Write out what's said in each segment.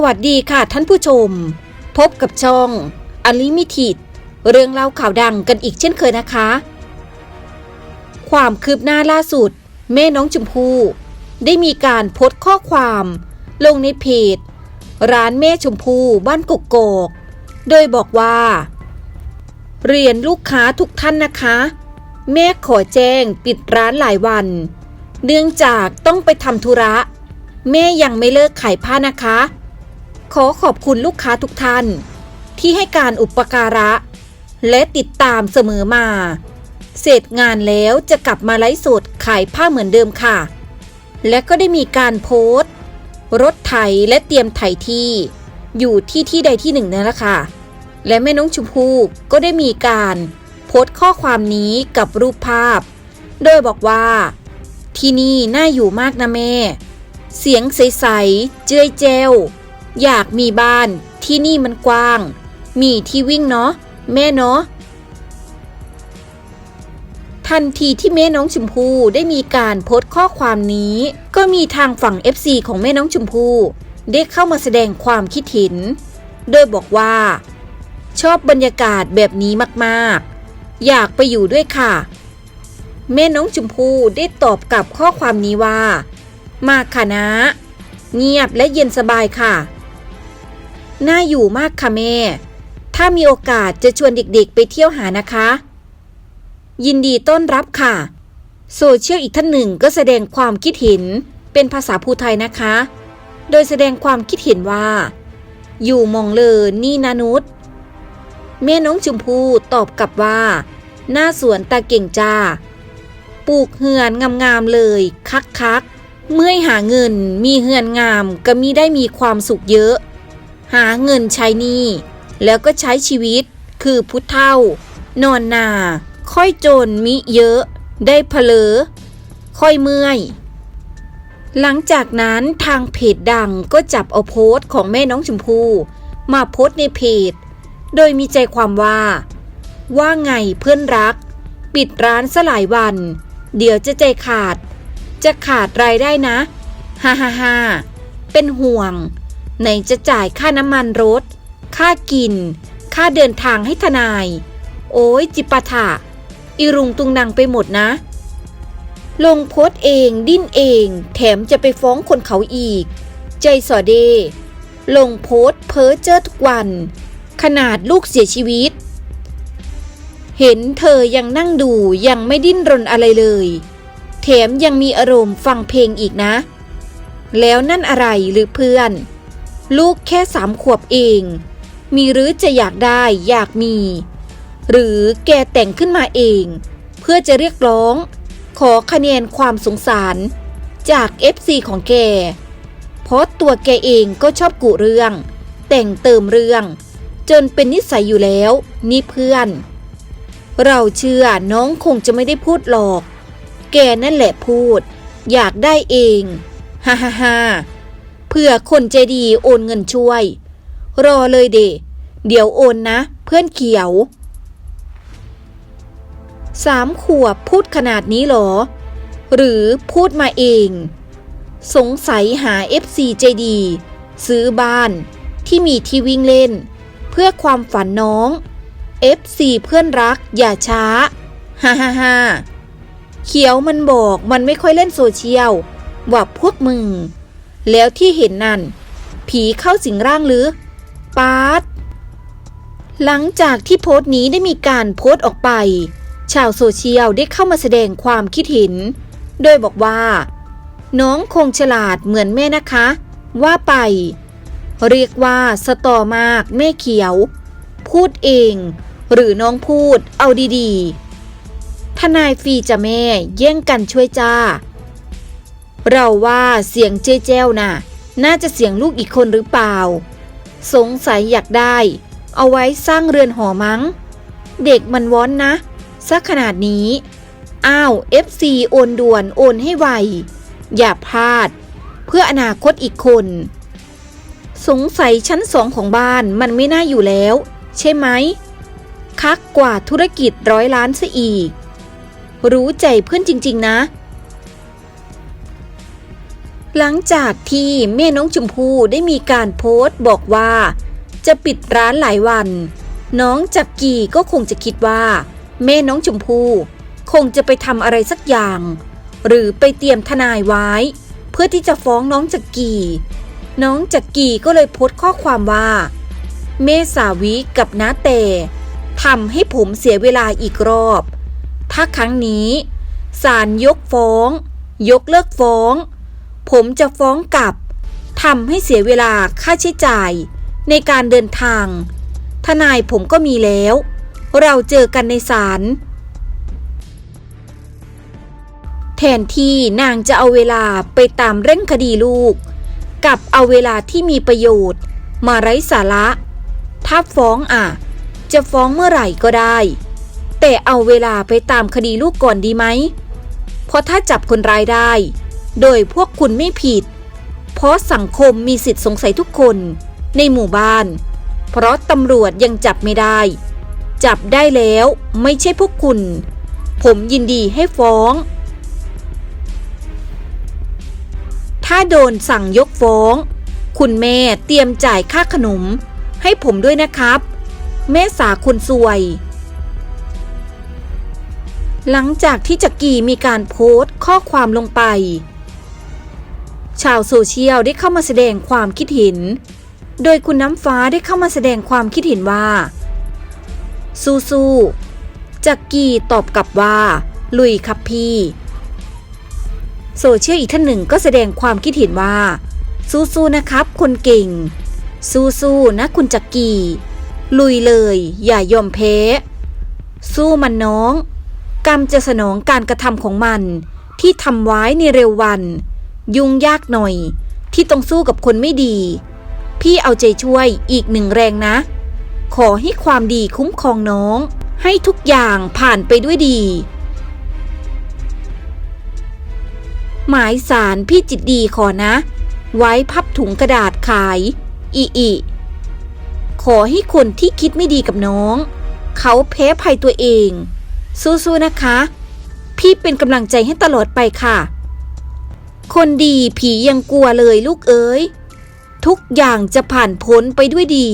สวัสดีค่ะท่านผู้ชม พบกับช่องอลิมิทิดเรื่องเล่าข่าวดังกันอีกเช่นเคยนะคะ ความคืบหน้าล่าสุด แม่น้องชมพู่ได้มีการโพสต์ข้อความ ลงในเพจ ร้านแม่ชมพู่บ้านกกอกโดยบอกว่า เรียนลูกค้าทุกท่านนะคะ แม่ขอแจ้งปิดร้านหลายวัน เนื่องจากต้องไปทำธุระแม่ยังไม่เลิกขายผ้านะคะ ขอขอบคุณลูกค้าทุกท่าน ที่ให้การอุปการะ และติดตามเสมอมา เสร็จงานแล้วจะกลับมาไลฟ์สดขายผ้าเหมือนเดิมค่ะ และก็ได้มีการโพสต์ รถไถและเตรียมไถที่ อยู่ที่ที่ใดที่หนึ่งนั่นแหละค่ะ และแม่น้องชมพู่ก็ได้มีการโพสต์ข้อความนี้กับรูปภาพ โดยบอกว่า ที่นี่น่าอยู่มากนะแม่ เสียงใสๆเจ้ยแจ้ อยากมีบ้าน ที่นี่มันกว้าง มีที่วิ่งเนาะ แม่เนาะ ทันทีที่แม่น้องชมพู่ได้มีการโพสต์ข้อความนี้ ก็มีทางฝั่ง FC ของแม่น้องชมพู่ได้เข้ามาแสดงความคิดเห็น โดยบอกว่า ชอบบรรยากาศแบบนี้มากๆ อยากไปอยู่ด้วยค่ะ แม่น้องชมพู่ได้ตอบกลับข้อความนี้ว่า มาค่ะนะ เงียบและเย็นสบายค่ะ น่าอยู่มากค่ะแม่ ถ้ามีโอกาสจะชวนเด็กๆไปเที่ยวหานะคะ ยินดีต้อนรับค่ะ โซเชียลอีกท่านหนึ่งก็แสดงความคิดเห็นเป็นภาษาภูไทยนะคะ โดยแสดงความคิดเห็นว่า อยู่มองเลอนี่นานุษแม่น้องชมพู่ตอบกลับว่า หน้าสวนตาเก่งจ้า ปลูกเหือนงามๆเลย คักคักๆเมื่อหาเงินมีเหือนงามก็มีได้มีความสุขเยอะ หาเงินใช้หนี้แล้วก็ใช้ชีวิตคือพุทธเท่า นอนนา ค่อยจนมิเยอะ ได้เพลอ ค่อยเมื่อย หลังจากนั้นทางเพจดังก็จับเอาโพสต์ของแม่น้องชมพู่มาโพสต์ในเพจ โดยมีใจความว่า ว่าไงเพื่อนรัก ปิดร้านสลายวัน เดี๋ยวจะใจขาด จะขาดรายได้นะ ฮ่าฮ่าฮ่าเป็นห่วง ไหนจะจ่ายค่าน้ำมันรถ ค่ากิน ค่าเดินทางให้ทนาย โอ้ยจิปาถะอีรุงตุงนางไปหมดนะ ลงโพสเองดิ้นเอง แถมจะไปฟ้องคนเขาอีก ใจสอเด ลงโพสเพ้อเจ้อทุกวัน ขนาดลูกเสียชีวิต เห็นเธอยังนั่งดูยังไม่ดิ้นรนอะไรเลย แถมยังมีอารมณ์ฟังเพลงอีกนะ แล้วนั่นอะไรหรือเพื่อน ลูกแค่สามขวบเอง มีหรือจะอยากได้อยากมี หรือแกแต่งขึ้นมาเอง เพื่อจะเรียกร้อง ขอคะแนนความสงสาร จาก FC ของแก เพราะตัวแกเองก็ชอบกุเรื่อง แต่งเติมเรื่อง จนเป็นนิสัยอยู่แล้ว นี่เพื่อน เราเชื่อน้องคงจะไม่ได้พูดหรอก แกนั่นแหละพูด อยากได้เอง ฮ่าฮ่าฮ่า เพื่อคนใจดีโอนเงินช่วย รอเลยเดเดี๋ยวโอนนะ เพื่อนเขียวสามขวบพูดขนาดนี้หรอ หรือพูดมาเอง สงสัยหา FC ใจดี ซื้อบ้านที่มีที่วิ่งเล่น เพื่อความฝันน้อง FC เพื่อนรักอย่าช้าฮ่าฮ่าฮ่าเขียวมันบอกมันไม่ค่อยเล่นโซเชียลว่าพวกมึง แล้วที่เห็นนั่น ผีเข้าสิงร่างหรือปาดหลังจากที่โพสต์นี้ได้มีการโพสต์ออกไป ชาวโซเชียลได้เข้ามาแสดงความคิดเห็น โดยบอกว่า น้องคงฉลาดเหมือนแม่นะคะ ว่าไป เรียกว่าสตอมากแม่เขียว พูดเอง หรือน้องพูดเอาดีๆ ทนายฟรีจะแม่แย่งกันช่วยจ้า เราว่าเสียงเจ๊แจ้วน่ะ น่าจะเสียงลูกอีกคนหรือเปล่า สงสัยอยากได้ เอาไว้สร้างเรือนหอมั้ง เด็กมันว้อนนะสักขนาดนี้ อ้าว FC โอนด่วนโอนให้ไว อย่าพลาด เพื่ออนาคตอีกคน สงสัยชั้นสองของบ้านมันไม่น่าอยู่แล้ว ใช่ไหม คักกว่าธุรกิจร้อยล้านซะอีก รู้ใจเพื่อนจริง ๆ นะ หลังจากที่แม่น้องชมพู่ได้มีการโพสต์บอกว่า จะปิดร้านหลายวัน น้องจักกีก็คงจะคิดว่า แม่น้องชมพู่คงจะไปทำอะไรสักอย่าง หรือไปเตรียมทนายไว้ เพื่อที่จะฟ้องน้องจักกีน้องจักกีก็เลยโพสต์ข้อความว่า เมสาวิกับน้าเตทำให้ผมเสียเวลาอีกรอบ ถ้าครั้งนี้ศาลยกฟ้อง ยกเลิกฟ้อง ผมจะฟ้องกลับทำให้เสียเวลาค่าใช้จ่าย ในการเดินทาง ทนายผมก็มีแล้ว เราเจอกันในศาลแทนที่นางจะเอาเวลาไปตามเร่งคดีลูก กับเอาเวลาที่มีประโยชน์ มาไร้สาระถ้าฟ้องอะ จะฟ้องเมื่อไหร่ก็ได้ แต่เอาเวลาไปตามคดีลูกก่อนดีไหมเพราะถ้าจับคนร้ายได้ โดยพวกคุณไม่ผิด เพราะสังคมมีสิทธิ์สงสัยทุกคนในหมู่บ้าน เพราะตำรวจยังจับไม่ได้ จับได้แล้วไม่ใช่พวกคุณ ผมยินดีให้ฟ้อง ถ้าโดนสั่งยกฟ้อง คุณแม่เตรียมจ่ายค่าขนม ให้ผมด้วยนะครับ แม่สาคนสวยหลังจากที่จักกีมีการโพสต์ข้อความลงไป ชาวโซเชียลได้เข้ามาแสดงความคิดเห็น โดยคุณน้ำฟ้าได้เข้ามาแสดงความคิดเห็นว่า สู้ๆจักกี้ตอบกลับว่า ลุยครับพี่ โซเชียลอีกท่านหนึ่งก็แสดงความคิดเห็นว่า สู้ๆนะครับ คนเก่ง สู้ๆนะคุณจักกี้ลุยเลย อย่ายอมแพ้ สู้มันน้อง กรรมจะสนองการกระทำของมันที่ทำไว้ในเร็ววัน ยุ่งยากหน่อย ที่ต้องสู้กับคนไม่ดี พี่เอาใจช่วยอีกหนึ่งแรงนะ ขอให้ความดีคุ้มครองน้อง ให้ทุกอย่างผ่านไปด้วยดี หมายสารพี่จิตดีขอนะ ไว้พับถุงกระดาษขาย อีอีขอให้คนที่คิดไม่ดีกับน้อง เขาแพ้ภัยตัวเอง สู้ๆนะคะ พี่เป็นกำลังใจให้ตลอดไปค่ะ คนดีผียังกลัวเลยลูกเอ๋ย ทุกอย่างจะผ่านพ้นไปด้วยดี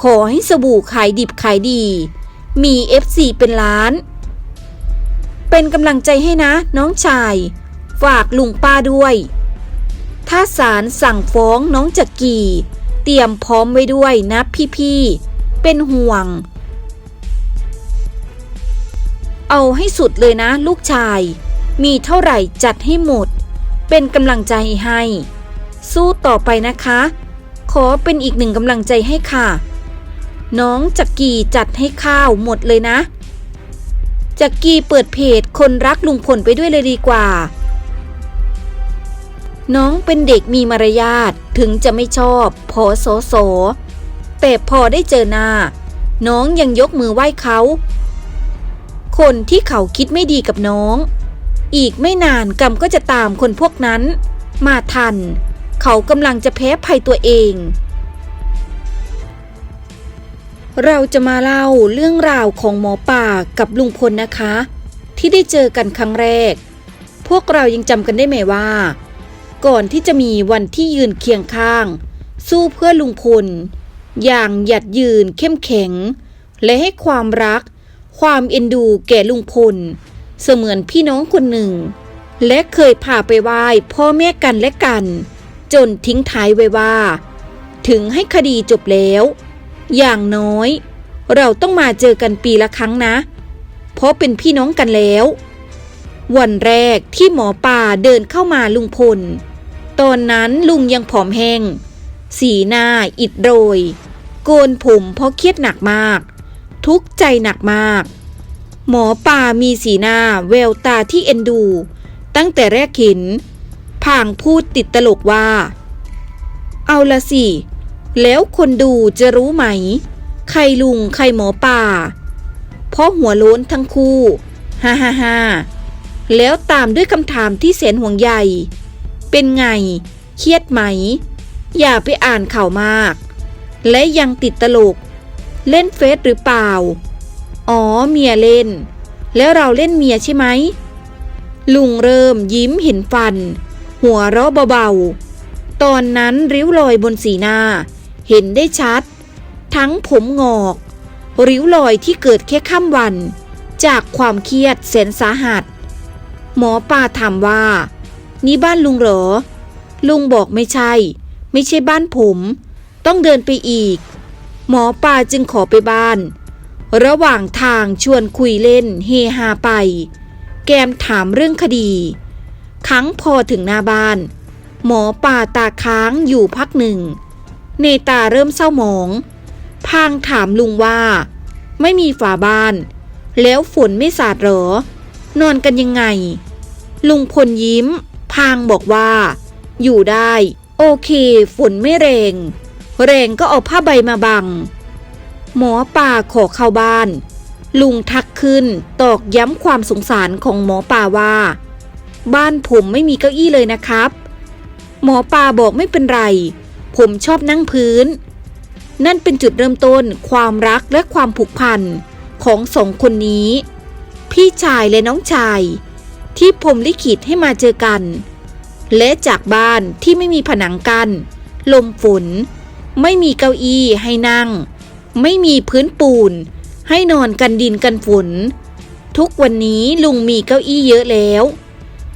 ขอให้สบู่ขายดิบขายดี มี FC เป็นล้าน เป็นกำลังใจให้นะ น้องชาย ฝากลุงป้าด้วย ถ้าศาลสั่งฟ้องน้องจักกีเตรียมพร้อมไว้ด้วยนะพี่ๆ เป็นห่วง เอาให้สุดเลยนะลูกชาย มีเท่าไหร่จัดให้หมด เป็นกำลังใจให้ สู้ต่อไปนะคะ ขอเป็นอีกหนึ่งกำลังใจให้ค่ะ น้องจักกีจัดให้ข้าวหมดเลยนะ จักกีเปิดเพจคนรักลุงพลไปด้วยเลยดีกว่า น้องเป็นเด็กมีมารยาทถึงจะไม่ชอบพอโสโสแต่พอได้เจอหน้า น้องยังยกมือไหว้เขา คนที่เขาคิดไม่ดีกับน้อง อีกไม่นานกรรมก็จะตามคนพวกนั้น มาทัน เขากำลังจะแพ้ภัยตัวเอง เราจะมาเล่าเรื่องราวของหมอป่ากับลุงพลนะคะ ที่ได้เจอกันครั้งแรก พวกเรายังจำกันได้ไหมว่า ก่อนที่จะมีวันที่ยืนเคียงข้าง สู้เพื่อลุงพล อย่างหยัดยืนเข้มแข็ง และให้ความรัก ความเอ็นดูแก่ลุงพล เสมือนพี่น้องคนหนึ่ง และเคยพาไปไหว้พ่อแม่กันและกัน จนทิ้งท้ายไว้ว่า ถึงให้คดีจบแล้ว อย่างน้อย เราต้องมาเจอกันปีละครั้งนะ เพราะเป็นพี่น้องกันแล้ว วันแรกที่หมอป่าเดินเข้ามาลุงพล ตอนนั้นลุงยังผอมแห้ง สีหน้าอิดโรย โกนผมเพราะเครียดหนักมาก ทุกใจหนักมาก หมอป่ามีสีหน้าแววตาที่เอ็นดู ตั้งแต่แรกเห็นพางพูดติดตลกว่า เอาละสิ แล้วคนดูจะรู้ไหม ใครลุงใครหมอป่า เพราะหัวโล้นทั้งคู่ฮ่าฮ่าฮ่าแล้วตามด้วยคำถามที่แสนห่วงใยเป็นไง เครียดไหม อย่าไปอ่านข่าวมาก และยังติดตลก เล่นเฟซหรือเปล่า อ๋อเมียเล่น แล้วเราเล่นเมียใช่ไหม ลุงเริ่มยิ้มเห็นฟัน หัวเราะเบาๆ ตอนนั้นริ้วรอยบนสีหน้า เห็นได้ชัด ทั้งผมงอก ริ้วรอยที่เกิดแค่ข้ามวัน จากความเครียดแสนสาหัส หมอปลาถามว่า นี่บ้านลุงเหรอ ลุงบอกไม่ใช่ ไม่ใช่บ้านผม ต้องเดินไปอีก หมอปลาจึงขอไปบ้าน ระหว่างทางชวนคุยเล่นเฮฮาไป แกมถามเรื่องคดี ครั้งพอถึงหน้าบ้าน หมอป่าตาค้างอยู่พักหนึ่ง เนตาเริ่มเศร้าหมอง พางถามลุงว่า ไม่มีฝาบ้าน แล้วฝนไม่สาดเหรอ นอนกันยังไง ลุงพลยิ้ม พางบอกว่า อยู่ได้ โอเค ฝนไม่แรง แรงก็เอาผ้าใบมาบัง หมอป่าขอเข้าบ้าน ลุงทักขึ้นตอกย้ำความสงสารของหมอป่าว่า บ้านผมไม่มีเก้าอี้เลยนะครับ หมอป่าบอกไม่เป็นไร ผมชอบนั่งพื้น นั่นเป็นจุดเริ่มต้นความรักและความผูกพันของสองคนนี้ พี่ชายและน้องชาย ที่ผมลิขิตให้มาเจอกัน และจากบ้านที่ไม่มีผนังกัน้นลมฝน ไม่มีเก้าอี้ให้นั่ง ไม่มีพื้นปูน ให้นอนกันดินกันฝน ทุกวันนี้ลุงมีเก้าอี้เยอะแล้ว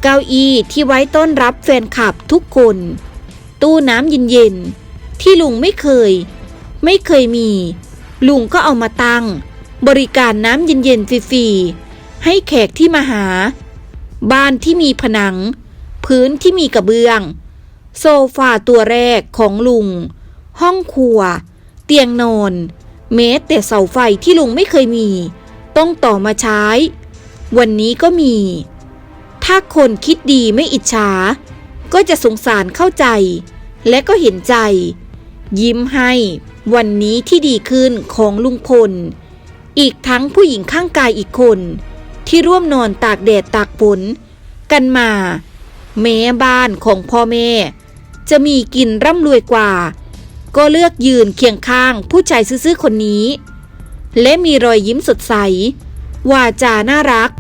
เก้าอี้ที่ไว้ต้อนรับแฟนคลับทุกคน ตู้น้ำเย็นๆ ที่ลุงไม่เคย ไม่เคยมี ลุงก็เอามาตั้ง บริการน้ำเย็นๆฟรีๆให้แขกที่มาหา บ้านที่มีผนัง พื้นที่มีกระเบื้อง โซฟาตัวแรกของลุงห้องครัว เตียงนอน แม้แต่เสาไฟที่ลุงไม่เคยมี ต้องต่อมาใช้ วันนี้ก็มี ถ้าคนคิดดีไม่อิจฉา ก็จะสงสารเข้าใจ และก็เห็นใจ ยิ้มให้ วันนี้ที่ดีขึ้นของลุงพล อีกทั้งผู้หญิงข้างกายอีกคน ที่ร่วมนอนตากแดดตากฝนกันมา แม้บ้านของพ่อแม่ จะมีกินร่ำรวยกว่า ก็เลือกยืนเคียงข้างผู้ชายซื่อๆคนนี้ และมีรอยยิ้มสดใส วาจาน่ารัก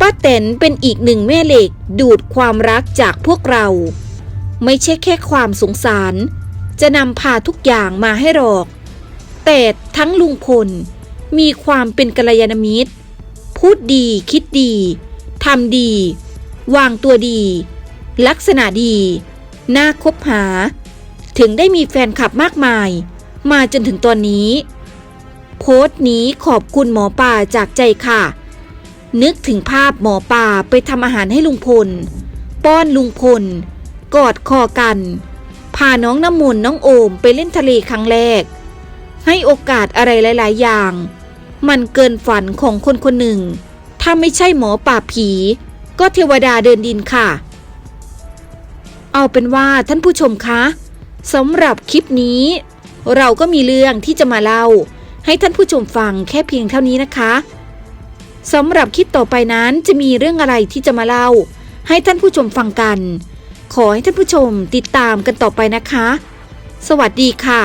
ป้าแตนเป็นอีกหนึ่งแม่เหล็กดูดความรักจากพวกเรา ไม่ใช่แค่ความสงสาร จะนำพาทุกอย่างมาให้หรอก แต่ทั้งลุงพล มีความเป็นกัลยาณมิตร พูดดีคิดดีทำดี วางตัวดี ลักษณะดี น่าคบหา ถึงได้มีแฟนคลับมากมาย มาจนถึงตอนนี้ โพสต์นี้ขอบคุณหมอป่าจากใจค่ะ นึกถึงภาพหมอป่าไปทำอาหารให้ลุงพล ป้อนลุงพล กอดคอกัน พาน้องน้ำมนต์น้องโอมไปเล่นทะเลครั้งแรก ให้โอกาสอะไรหลาย ๆ อย่าง มันเกินฝันของคนคนหนึ่ง ถ้าไม่ใช่หมอป่าผี ก็เทวดาเดินดินค่ะ เอาเป็นว่าท่านผู้ชมคะ สำหรับคลิปนี้ เราก็มีเรื่องที่จะมาเล่า ให้ท่านผู้ชมฟังแค่เพียงเท่านี้นะคะสำหรับคลิปต่อไปนั้นจะมีเรื่องอะไรที่จะมาเล่า ให้ท่านผู้ชมฟังกัน ขอให้ท่านผู้ชมติดตามกันต่อไปนะคะ สวัสดีค่ะ